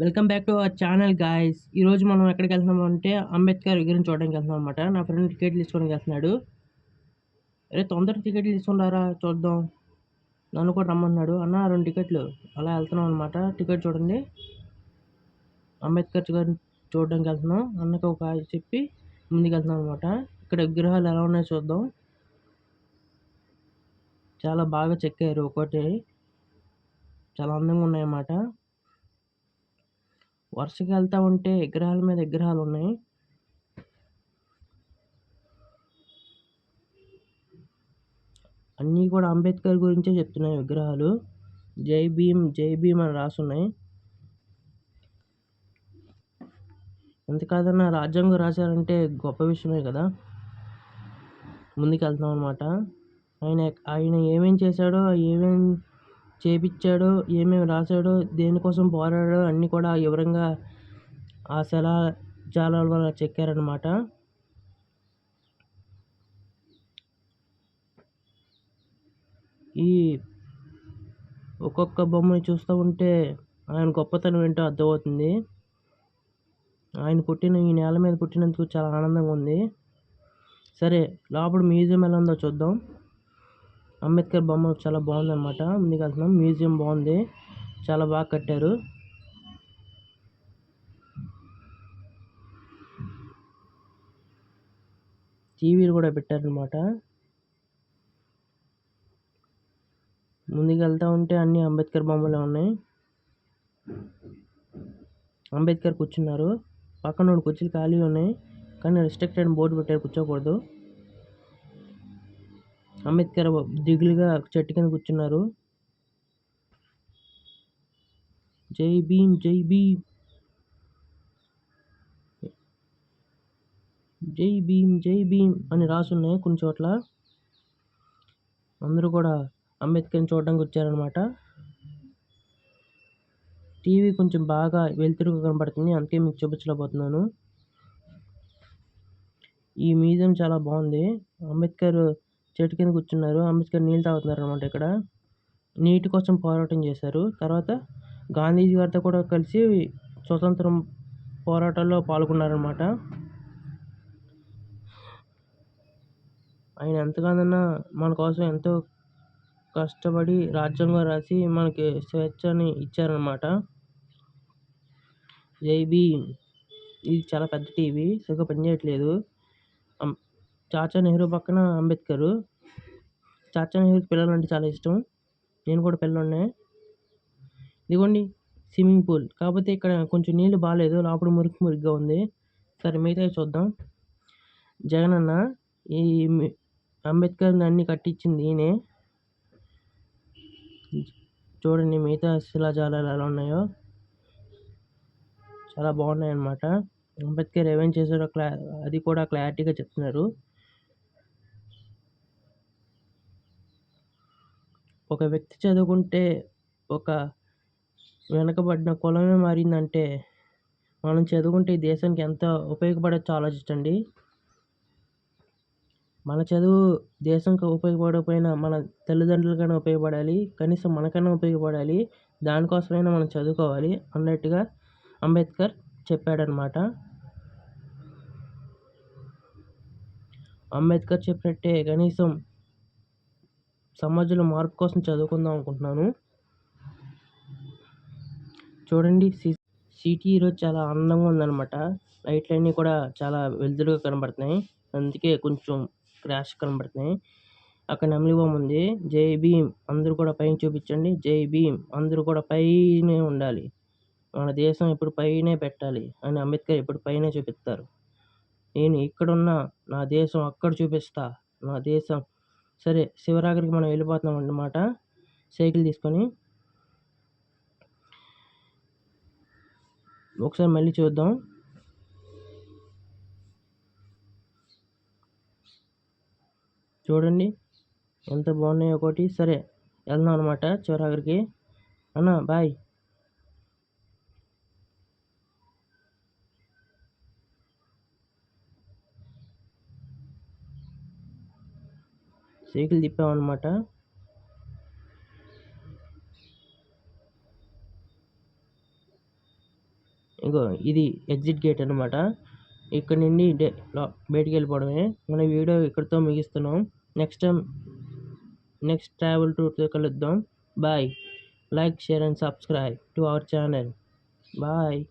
Welcome back to our channel guys. ఈరోజు మనం ఎక్కడికి వెళ్తున్నాం అంటే అంబేద్కర్ విగ్రహం చూడడానికి వెళ్తున్నాం అనమాట నా ఫ్రెండ్ టికెట్లు తీసుకోవడానికి వెళ్తున్నాడు. అరే తొందర టికెట్లు తీసుకున్నారా? చూద్దాం. నన్ను కూడా రమ్మన్నాడు. అన్న రెండు టికెట్లు. అలా వెళ్తున్నాం అనమాట టికెట్ చూడండి. అంబేద్కర్ గారిని చూడడానికి వెళ్తున్నాం. అన్నకు ఒక చెప్పి ముందుకు వెళ్తున్నాం అనమాట ఇక్కడ విగ్రహాలు ఎలా ఉన్నాయో చూద్దాం. చాలా బాగా చెక్కారు ఒకటి. చాలా అందంగా ఉన్నాయన్నమాట వరుసగా వెళ్తూ ఉంటే విగ్రహాల మీద విగ్రహాలు ఉన్నాయి. అన్నీ కూడా అంబేద్కర్ గురించే చెప్తున్నాయి విగ్రహాలు. జై భీమ్ జై భీమ్ అని రాసున్నాయి. ఎంతకాదన్నా రాజ్యాంగం రాశారంటే గొప్ప విషయమే కదా. ముందుకు వెళ్తాం అనమాట ఆయన ఆయన ఏమేం చేశాడో ఏమేం చేపించాడో ఏమేమి రాశాడో దేనికోసం పోరాడాడో అన్నీ కూడా వివరంగా ఆ శిలా జాలాల వల్ల చెక్కారనమాట ఈ ఒక్కొక్క బొమ్మని చూస్తూ ఉంటే ఆయన గొప్పతనం ఏంటో అర్థమవుతుంది. ఆయన పుట్టిన ఈ నేల మీద పుట్టినందుకు చాలా ఆనందంగా ఉంది. సరే లోపల మ్యూజియం ఎలా ఉందో చూద్దాం. అంబేద్కర్ బొమ్మ చాలా బాగుందన్నమాట. ముందుకు వెళ్తున్నాం. మ్యూజియం బాగుంది. చాలా బాగా కట్టారు. టీవీలు కూడా పెట్టారనమాట ముందుకు వెళ్తా ఉంటే అన్ని అంబేద్కర్ బొమ్మలే ఉన్నాయి. అంబేద్కర్ కూర్చున్నారు. పక్కన రెండు కుర్చీలు ఖాళీ ఉన్నాయి. కానీ రిస్ట్రిక్టెడ్ బోర్డు పెట్టారు. కూర్చోకూడదు. అంబేద్కర్ దిగులుగా చెట్టు కింద కూర్చున్నారు. జై భీమ్ జై భీమ్. జై భీమ్ జై భీమ్ అని రాసున్నాయి కొన్ని చోట్ల. అందరూ కూడా అంబేద్కర్ని చూడడానికి వచ్చారనమాట టీవీ కొంచెం బాగా వెలుతురుగా కనబడుతుంది. అందుకే మీకు చూపించలేకపోతున్నాను. ఈ మ్యూజియం చాలా బాగుంది. అంబేద్కర్ చెట్టు కింద కూర్చున్నారు. అంబేద్కర్ నీళ్ళు తాగుతున్నారు అనమాట ఇక్కడ. నీటి కోసం పోరాటం చేశారు. తర్వాత గాంధీజీ గారితో కూడా కలిసి స్వతంత్రం పోరాటాల్లో పాల్గొన్నారనమాట ఆయన ఎంతగానన్నా మన కోసం ఎంతో కష్టపడి రాజ్యాంగం రాసి మనకి స్వేచ్ఛని ఇచ్చారనమాట జై భీమ్. ఇది చాలా పెద్ద టీవీ. సరిగ్గా పనిచేయట్లేదు. చాచా నెహ్రూ పక్కన అంబేద్కర్. చాచా నెహ్రూకి పిల్లలు అంటే చాలా ఇష్టం. నేను కూడా పిల్లోడినే. ఇదిగోండి స్విమ్మింగ్ పూల్. కాకపోతే ఇక్కడ కొంచెం నీళ్ళు బాగాలేదు లోపల మురికి మురికిగా ఉంది. సరే మిగతా చూద్దాం. జగన్ అన్న ఈ అంబేద్కర్ అన్ని కట్టించింది ఈయనే. చూడండి మిగతా శిలాజాలాలు ఎలా ఉన్నాయో. చాలా బాగున్నాయి అన్నమాట అంబేద్కర్ ఏమేం చేశారో క్లా అది కూడా క్లారిటీగా చెప్తున్నారు. ఒక వ్యక్తి చదువుకుంటే ఒక వెనకబడిన కులమే మారిందంటే మనం చదువుకుంటే ఈ దేశానికి ఎంత ఉపయోగపడచ్చో ఆలోచించండి. మన చదువు దేశంకి ఉపయోగపడకపోయినా మన తల్లిదండ్రులకైనా ఉపయోగపడాలి కనీసం మనకైనా ఉపయోగపడాలి దానికోసమైనా మనం చదువుకోవాలి అన్నట్టుగా అంబేద్కర్ చెప్పాడనమాట అంబేద్కర్ చెప్పినట్టే కనీసం సమాజంలో మార్పు కోసం చదువుకుందాం అనుకుంటున్నాను. చూడండి సి సిటీ ఈరోజు చాలా అందంగా ఉందన్నమాట. లైట్లన్నీ కూడా చాలా వెలుతురుగా కనబడుతున్నాయి. అందుకే కొంచెం క్రాష్ కనబడుతున్నాయి. అక్కడ నెమలి బొమ్మ ఉంది. జై భీమ్ అందరూ కూడా పైన చూపించండి. జై భీమ్ అందరూ కూడా పైనే ఉండాలి. మన దేశం ఎప్పుడు పైనే పెట్టాలి అని అంబేద్కర్ ఎప్పుడు పైనే చూపిస్తారు. నేను ఇక్కడున్న నా దేశం అక్కడ చూపిస్తా నా దేశం సరే శివరాగరికి మనం వెళ్ళిపోతున్నాం అన్నమాట. సైకిల్ తీసుకొని. ఒకసారి మళ్ళీ చూద్దాం. చూడండి ఎంత బాగున్నాయో ఒకటి. సరే వెళ్దాం అనమాట చివరాగరికి అన్న బాయ్. సైకిల్ తిప్పామన్నమాట ఇగో ఇది ఎగ్జిట్ గేట్ అనమాట ఇక్కడ నుండి డే- బయటికి వెళ్ళిపోవడమే. మన వీడియో ఇక్కడితో ముగిస్తున్నాం. నెక్స్ట్ టైం నెక్స్ట్ ట్రావెల్ టూర్తో కలుద్దాం. Bye. Like share and subscribe to our channel. Bye.